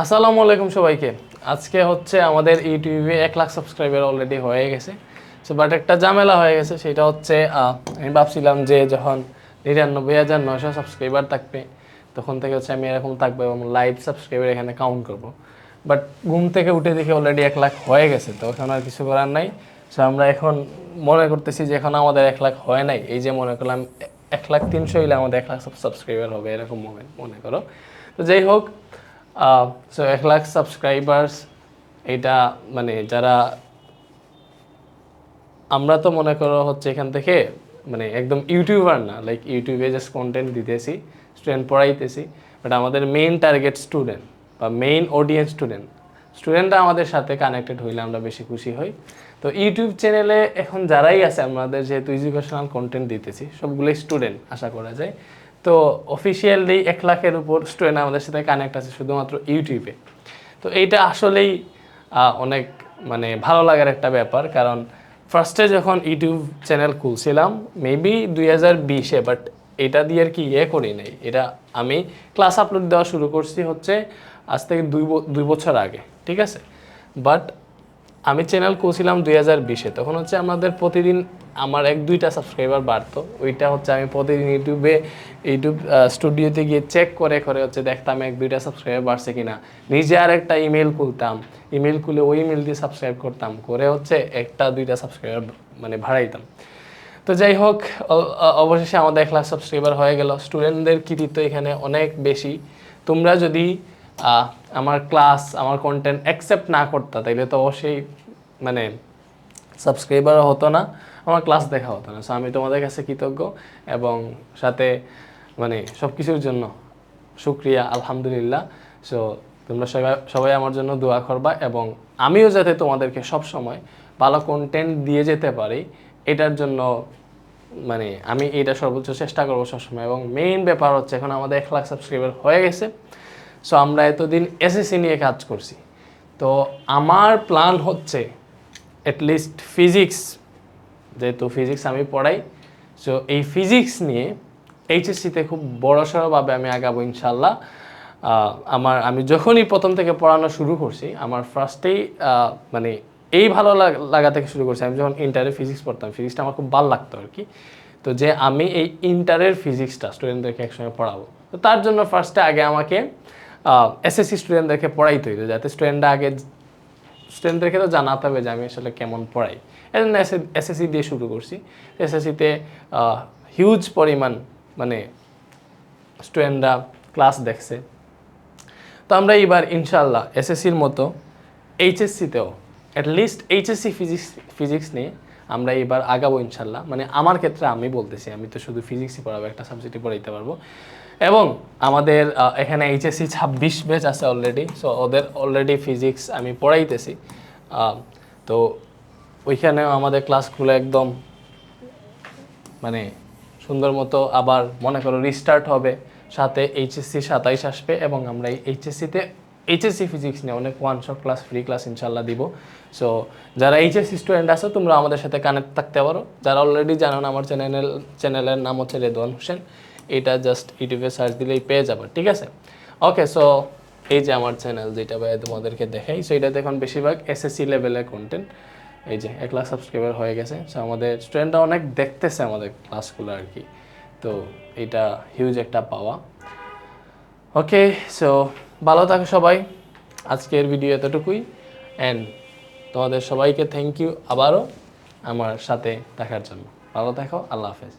আসসালামু আলাইকুম সবাইকে। আজকে হচ্ছে আমাদের ইউটিউবে এক লাখ সাবস্ক্রাইবার অলরেডি হয়ে গেছে। সো বাট একটা ঝামেলা হয়ে গেছে, সেটা হচ্ছে আমি ভাবছিলাম যে যখন নিরানব্বই হাজার নয়শো সাবস্ক্রাইবার থাকবে, তখন থেকে হচ্ছে আমি এরকম থাকব এবং লাইভ সাবস্ক্রাইবার এখানে কাউন্ট করব। বাট ঘুম থেকে উঠে দেখে অলরেডি এক লাখ হয়ে গেছে, তো এখন আর কিছু করার নাই। সো আমরা এখন মনে করতেছি যে এখন আমাদের এক লাখ হয় নাই। এই যে মনে করলাম, এক লাখ তিনশো হইলে আমাদের এক লাখ সাবস্ক্রাইবার হবে, এরকম মনে করো। তো যাই হোক সো এক লাখ সাবস্ক্রাইবার্স এটা মানে যারা আমরা তো মনে করো হচ্ছে এখান থেকে মানে একদম ইউটিউবার না লাইক ইউটিউবে জাস্ট কন্টেন্ট দিতেছি স্টুডেন্ট পড়াইতেছি বাট আমাদের মেইন টার্গেট স্টুডেন্ট বা মেইন অডিয়েন্স স্টুডেন্ট স্টুডেন্টরা আমাদের সাথে কানেক্টেড হইলে আমরা বেশি খুশি হই। তো ইউটিউব চ্যানেলে এখন যারাই আছে, আমাদের যেহেতু এডুকেশনাল কন্টেন্ট দিতেছি, সবগুলোই স্টুডেন্ট আশা করা যায়। তো অফিসিয়ালি এক লাখের উপর স্টুডেন্ট আমাদের সাথে কানেক্ট আছে শুধুমাত্র ইউটিউবে তো এইটা আসলেই অনেক মানে ভালো লাগার একটা ব্যাপার, কারণ ফার্স্টে যখন ইউটিউব চ্যানেল খুলছিলাম মেবি দুই হাজার বিশে বাট এটা দিয়ে আর কি ইয়ে করি নাই। এটা আমি ক্লাস আপলোড দেওয়া শুরু করছি হচ্ছে আজ থেকে দুই দুই বছর আগে, ঠিক আছে? বাট আমি চ্যানেল খুলছিলাম দুই হাজার বিশে, তখন হচ্ছে আমাদের প্রতিদিন আমার এক দুইটা সাবস্ক্রাইবার বাড়তো। ওইটা হচ্ছে আমি প্রতিদিন ইউটিউবে, ইউটিউব স্টুডিওতে গিয়ে চেক করে করে হচ্ছে দেখতাম এক দুইটা সাবস্ক্রাইবার বাড়ছে কিনা। নিজে আর একটা ইমেল খুলতাম। ইমেল খুলে ওই ইমেল দিয়ে সাবস্ক্রাইব করতাম। করে হচ্ছে একটা, দুইটা সাবস্ক্রাইবার মানে ভাড়াইতাম তো যাই হোক অবশেষে আমাদের এক লাখ সাবস্ক্রাইবার হয়ে গেল। স্টুডেন্টদের কৃতিত্ব এখানে অনেক বেশি। তোমরা যদি আমার ক্লাস আমার কন্টেন্ট অ্যাকসেপ্ট না করতা, তাইলে তো অবশ্যই মানে সাবস্ক্রাইবারও হতো না, আমার ক্লাস দেখা হতো না। সো আমি তোমাদের কাছে কৃতজ্ঞ এবং সাথে মানে সব কিছুর জন্য শুক্রিয়া, আলহামদুলিল্লাহ। সো তোমরা সবাই সবাই আমার জন্য দোয়া করবা এবং আমিও যাতে তোমাদেরকে সব সময় ভালো কন্টেন্ট দিয়ে যেতে পারি, এটার জন্য মানে আমি এটা সর্বোচ্চ চেষ্টা করব সবসময়। এবং মেইন ব্যাপার হচ্ছে, এখন আমাদের এক লাখ সাবস্ক্রাইবার হয়ে গেছে। সো আমরা এতদিন এসএসসি নিয়ে কাজ করছি। তো, আমার প্ল্যান হচ্ছে অ্যাটলিস্ট ফিজিক্স যেহেতু ফিজিক্স আমি পড়াই সো এই ফিজিক্স নিয়ে এইচএসসিতে খুব বড়সড়ভাবে আমি আগাবো ইনশাল্লাহ। আমার, আমি যখনই প্রথম থেকে পড়ানো শুরু করছি, আমার ফার্স্টেই মানে এই ভালো লাগা থেকে শুরু করছি, আমি যখন ইন্টারে ফিজিক্স পড়তাম ফিজিক্সটা আমার খুব ভালো লাগতো আর কি। তো যে আমি এই ইন্টারের ফিজিক্সটা স্টুডেন্টদেরকে একসঙ্গে পড়াবো। তো তার জন্য ফার্স্টে আগে আমাকে এসএসসি স্টুডেন্টদেরকে পড়াইতে হইতো যাতে স্টুডেন্টরা আগে স্টুডেন্টদেরকে তো জানাতে হবে যে আমি আসলে কেমন পড়াই। এই জন্য এসএসসি দিয়ে শুরু করছি। এসএসসিতে হিউজ পরিমাণ মানে স্টুডেন্টরা ক্লাস দেখছে। তো আমরা এবার ইনশাল্লাহ এসএসসির মতো এইচএসসিতেও at least HSC physics physics নিয়ে আমরা এবার আগাবো ইনশাল্লাহ। মানে আমার ক্ষেত্রে আমি বলতেছি, আমি তো শুধু ফিজিক্সই পড়াবো, একটা সাবজেক্টই পড়াইতে পারব। এবং আমাদের এখানে এইচএসসি ছাব্বিশ ব্যাচ আছে অলরেডি সো ওদের অলরেডি ফিজিক্স আমি পড়াইতেছি। তো ওইখানেও আমাদের ক্লাসগুলো একদম মানে সুন্দর মতো আবার মনে করো রিস্টার্ট হবে, সাথে এইচএসসি সাতাইশ আসবে এবং আমরা এই এইচএসসিতে এইচএসসি ফিজিক্স নিয়ে অনেক one shot class free class ইনশাল্লাহ দিব। সো যারা এইচএসসি স্টুডেন্ট আছো, তোমরা আমাদের সাথে কানেক্ট থাকতে পারো। যারা অলরেডি জানো না, আমার চ্যানেল চ্যানেলের নাম হচ্ছে রেদওয়ান হোসেন। এটা জাস্ট ইউটিউবে সার্চ দিলেই পেয়ে যাবে, ঠিক আছে? ওকে সো এই যে আমার চ্যানেল যেটা ভাই তোমাদেরকে দেখাই সো এটা দেখুন বেশিরভাগ এসএসসি লেভেলের কন্টেন্ট এই যে, এক লাখ সাবস্ক্রাইবার হয়ে গেছে। সো আমাদের স্টুডেন্টরা অনেক দেখতেছে আমাদের ক্লাসগুলো আর কি। তো, এটা হিউজ একটা পাওয়া। ওকে সো ভালো থাকো সবাই। আজকের ভিডিও এতটুকুই। অ্যান্ড তোমাদের সবাইকে থ্যাংক ইউ আবারও আমার সাথে দেখার জন্য। ভালো থাকো, আল্লাহ হাফেজ।